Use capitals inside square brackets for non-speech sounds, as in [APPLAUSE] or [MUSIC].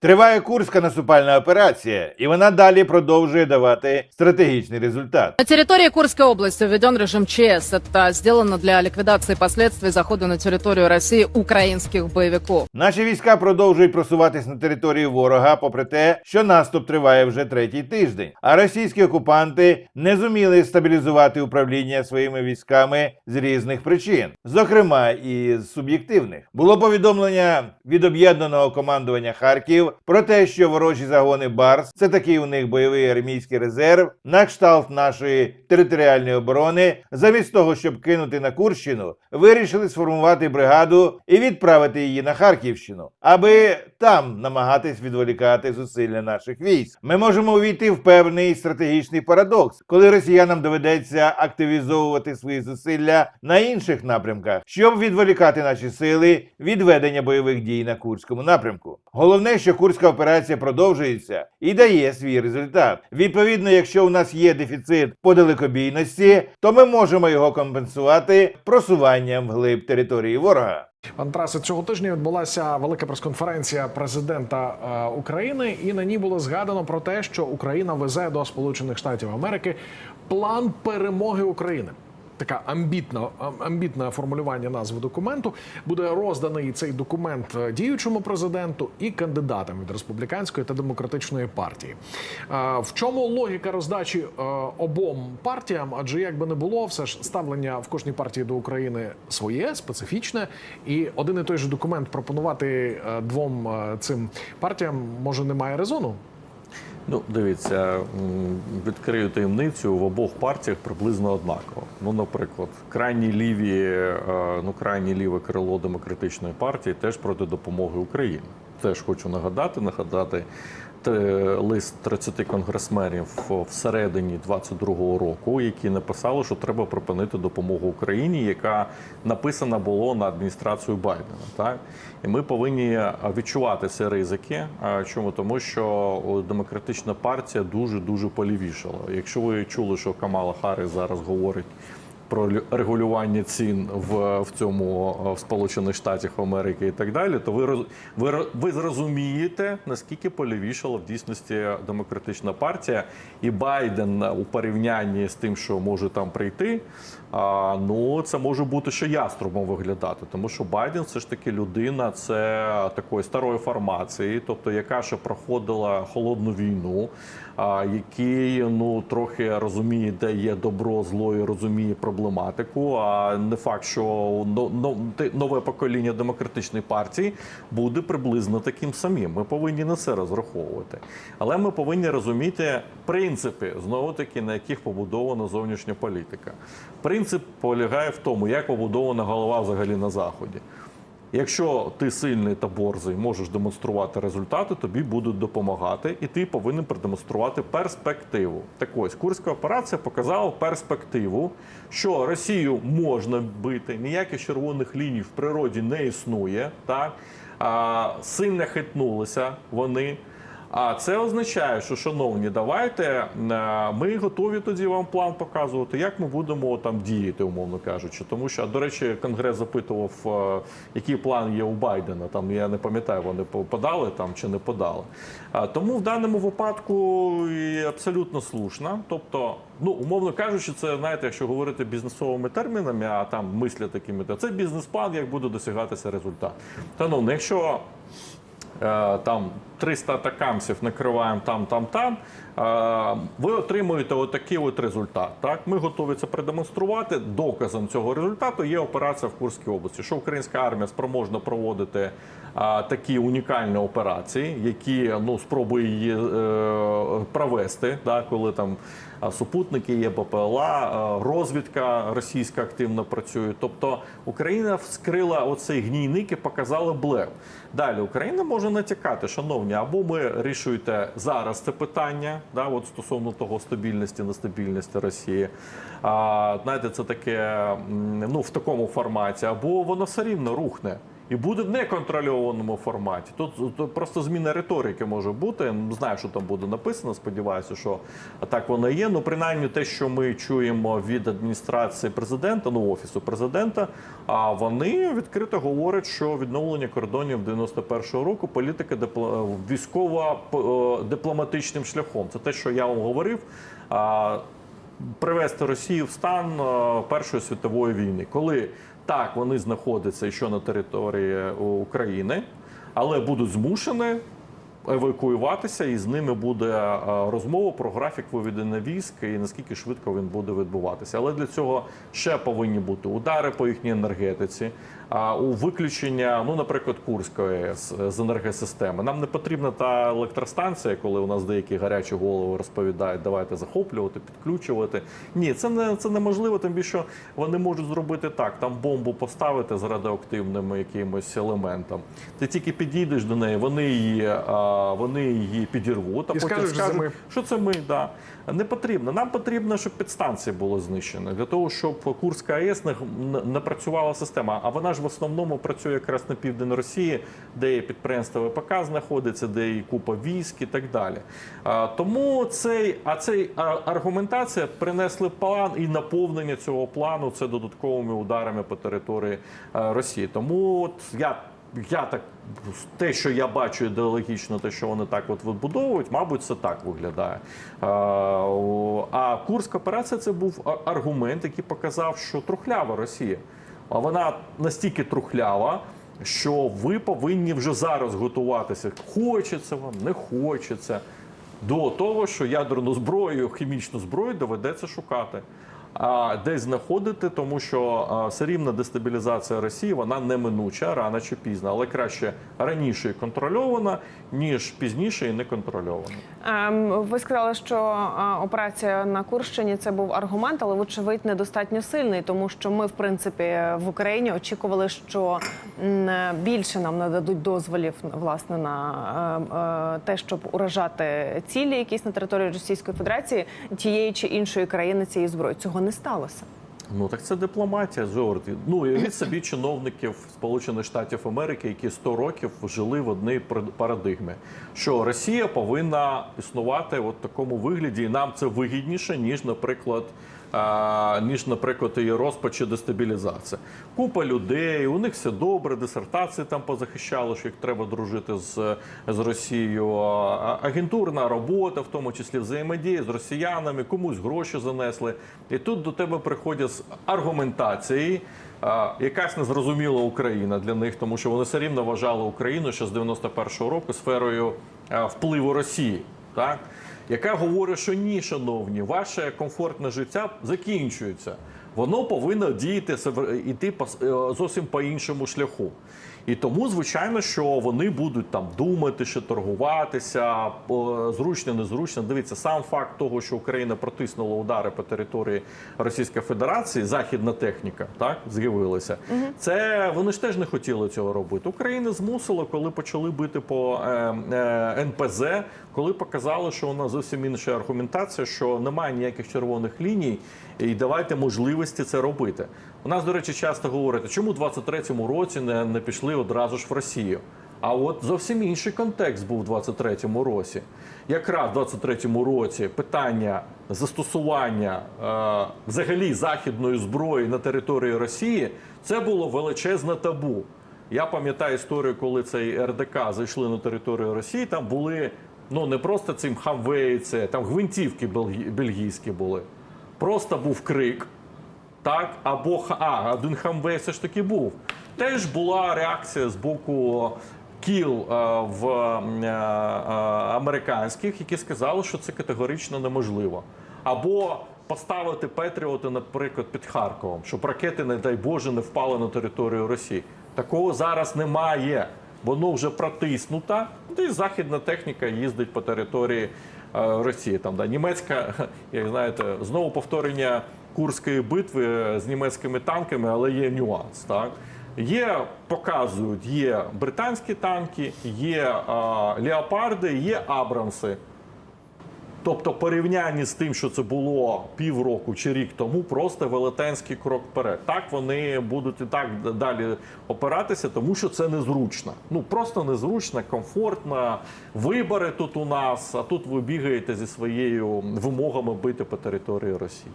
Триває курська наступальна операція, і вона далі продовжує давати стратегічний результат. На территории Курской области введен режим ЧС. Это сделано для ликвидации последствий захода на территорию России украинских боевиков. Наші війська продовжують просуватись на територію ворога, попри те, що наступ триває вже третій тиждень. А російські окупанти не зуміли стабілізувати управління своїми військами з різних причин, зокрема і з суб'єктивних. Було повідомлення від об'єднаного командування Харків про те, що ворожі загони Барс це такий у них бойовий армійський резерв, на кшталт нашої територіальної оборони, замість того, щоб кинути на Курщину, вирішили сформувати бригаду і відправити її на Харківщину, аби там намагатись відволікати зусилля наших військ. Ми можемо увійти в певний стратегічний парадокс, коли росіянам доведеться активізовувати свої зусилля на інших напрямках, щоб відволікати наші сили від ведення бойових дій на Курському напрямку. Головне, що Курська операція продовжується і дає свій результат. Відповідно, якщо у нас є дефіцит по далекобійності, то ми можемо його компенсувати просуванням вглиб території ворога. Пан цього тижня відбулася велика прес-конференція президента е, України, і на ній було згадано про те, що Україна везе до Сполучених Штатів Америки план перемоги України. Така амбітна амбітне формулювання назви документу буде розданий цей документ е, діючому президенту і кандидатам від республіканської та демократичної партії. Е, В чому логіка роздачі е, обом партіям? Адже як би не було, все ж ставлення в кожній партії до України своє, специфічне, і один і той же документ пропонувати двом цим партіям може немає резону. Ну, дивіться, відкрию таємницю в обох партіях приблизно однаково. Ну, наприклад, крайні ліві, е, ну крайні ліве крило демократичної партії теж проти допомоги Україні. Теж хочу нагадати, нагадати лист 30 конгресменів всередині 22-го року, які написали, що треба припинити допомогу Україні, яка написана було на адміністрацію Байдена. Так і ми повинні відчувати ці ризики. Чому тому, що демократична партія дуже дуже полівішала. Якщо ви чули, що Камала Харріс зараз говорить. Про регулювання цін в, в цьому е, в Сполучених Штатах Америки і так далі, то ви ви, ви зрозумієте наскільки полівішала в дійсності демократична партія, і Байден у порівнянні з тим, що може там прийти. А, ну це може бути ще яструбом виглядати, тому що Байден все ж таки людина це такої старої формації, тобто яка ще проходила холодну війну, а, який ну трохи розуміє, де є добро, зло і розуміє проблематику. А не факт, що нове покоління демократичної партії буде приблизно таким самим. Ми повинні на це розраховувати. Але ми повинні розуміти принципи знову таки, на яких побудована зовнішня політика. Принцип полягає в тому, як побудована голова взагалі на заході. Якщо ти сильний та борзий, можеш демонструвати результати, тобі будуть допомагати, і ти повинен продемонструвати перспективу. Так ось Курська операція показала перспективу, що Росію можна бити, ніяких червоних ліній в природі не існує. Так а, сильно хитнулися вони. А це означає, що, шановні, давайте е, ми готові тоді вам план показувати, як ми будемо там діяти, умовно кажучи. Тому що, до речі, конгрес запитував, е, який план є у Байдена. Там я не пам'ятаю, вони по- подали там чи не подали. Тому в даному випадку і абсолютно слушна. Тобто, ну умовно кажучи, це знаєте, якщо говорити бізнесовими термінами, а там мислять такими, то це бізнес-план, як буде досягатися результат. Та ну, якщо там 300 атакамців накриваємо там, там, там. е, Ви отримуєте отакий от результат. Так, ми готові це продемонструвати. Доказом цього результату є операція в Курській області, що українська армія спроможна проводити е, такі унікальні операції, які ну спробує її е, провести, да, коли там супутники є БПЛА, е, розвідка російська активно працює. Тобто Україна вскрила оцей гнійник і показала блеф. Далі Україна може натякати, шановні, або ми рішуєте зараз це питання, да, от стосовно того стабільності, нестабільності Росії. А, знаєте, це таке ну в такому форматі, або воно все рівно рухне. І буде в неконтрольованому форматі. Тут, тут просто зміна риторики може бути. Не знаю, що там буде написано. Сподіваюся, що так воно є. Ну, принаймні, те, що ми чуємо від адміністрації президента, ну офісу президента, а вони відкрито говорять, що відновлення кордонів 91-го року політика військова е, дипломатичним шляхом. Це те, що я вам говорив. Привести Росію в стан е, Першої світової війни, коли так вони знаходяться ще на території України, але будуть змушені евакуюватися, і з ними буде е, розмова про графік виведення військ і наскільки швидко він буде відбуватися. Але для цього ще повинні бути удари по їхній енергетиці, у виключення, ну, наприклад, Курської з енергосистеми. Нам не потрібна та електростанція, коли у нас деякі гарячі голови розповідають, давайте захоплювати, підключувати. Ні, це не це неможливо, тим більше вони можуть зробити так: там бомбу поставити з радіоактивним якимось елементом. Ти тільки підійдеш до неї, вони її, вони її підірвуть, а І потім що скажуть, що це ми, да. Не потрібно. Нам потрібно, щоб підстанції було знищено, для того, щоб Курська АЕС не, не- не працювала система. А вона ж в основному працює якраз на південь Росії, де є підприємство ВПК знаходиться, де є купа військ і так далі. Тому цей, а цей аргументація принесли план і наповнення цього плану це додатковими ударами по території Росії. Тому от я я так те, що я бачу ідеологічно, те, що вони так от вибудовують, мабуть, це так виглядає. А, А Курська операція це був аргумент, який показав, що трухлява Росія. А вона настільки трухлява, що ви повинні вже зараз готуватися. Хочеться вам, не хочеться. До того, що ядерну зброю, хімічну зброю доведеться шукати. Десь знаходити, тому що все рівно дестабілізація Росії вона неминуча рано чи пізно, але краще раніше контрольована, ніж пізніше і не контрольована. Ем, Ви сказали, що операція на Курщині це був аргумент, але вочевидь недостатньо сильний, тому що ми, в принципі, в Україні очікували, що більше нам нададуть дозволів власне на е, е, те, щоб уражати цілі, якісь на території Російської Федерації тієї чи іншої країни цієї зброї. Цього не сталося. Ну так це дипломатія, Жорді. Ну від собі чиновників Сполучених Штатів Америки, які 100 років жили в одній пар- парадигмі, що Росія повинна існувати в такому вигляді, і нам це вигідніше, ніж, наприклад. Ніж, наприклад, її розпач і дестабілізація. Купа людей, у них все добре, дисертації там позахищали, що їх треба дружити з, з Росією. Агентурна робота, в тому числі взаємодія з росіянами, комусь гроші занесли. І тут до тебе приходять з аргументації. Якась незрозуміла Україна для них, тому що вони все рівно вважали Україну ще з 91-го року сферою впливу Росії, так яка говорить, що ні, шановні, ваше комфортне життя закінчується. Воно повинно діяти с- е, зовсім по іншому шляху. І тому, звичайно, що вони будуть там думати, що торгуватися, зручно, незручно. Дивіться, сам факт того, що Україна протиснула удари по території Російської Федерації, західна техніка так з'явилася. Це вони ж теж не хотіли цього робити. Україна змусила, коли почали бити по е, е, НПЗ, коли показали, що вона зовсім інша аргументація, що немає ніяких червоних ліній, і давайте можливості це робити. У нас, до речі, часто говорять, чому в 23-му році не, не пішли одразу ж в Росію? А от зовсім інший контекст був у 23-му році. Якраз в 23-му році питання застосування е, взагалі західної зброї на території Росії це було величезне табу. Я пам'ятаю історію, коли цей РДК зайшли на територію Росії. Там були ну не просто цим хамвеї, там гвинтівки бельгійські були. Просто був крик. Так, або а, один хамвей все ж таки був. Теж була реакція з боку кіл е, в е, е, американських, які сказали, що це категорично неможливо. Або поставити Петріоти, наприклад, під Харковом, щоб ракети, не дай Боже, не впали на територію Росії. Такого зараз немає. Воно вже протиснуто, і західна техніка їздить по території Росії. Там да, німецька, [LAUGHS] як знаєте, знову повторення Курської битви з німецькими танками, але є нюанс. Так є, показують, є британські танки, є а, леопарди, є Абрамси. Тобто, порівнянні з тим, що це було півроку чи рік тому, просто велетенський крок вперед. Так вони будуть і так далі опиратися, тому що це незручно. Ну просто незручно, комфортно. Вибори тут у нас, а тут ви бігаєте зі своєю вимогами бити по території Росії.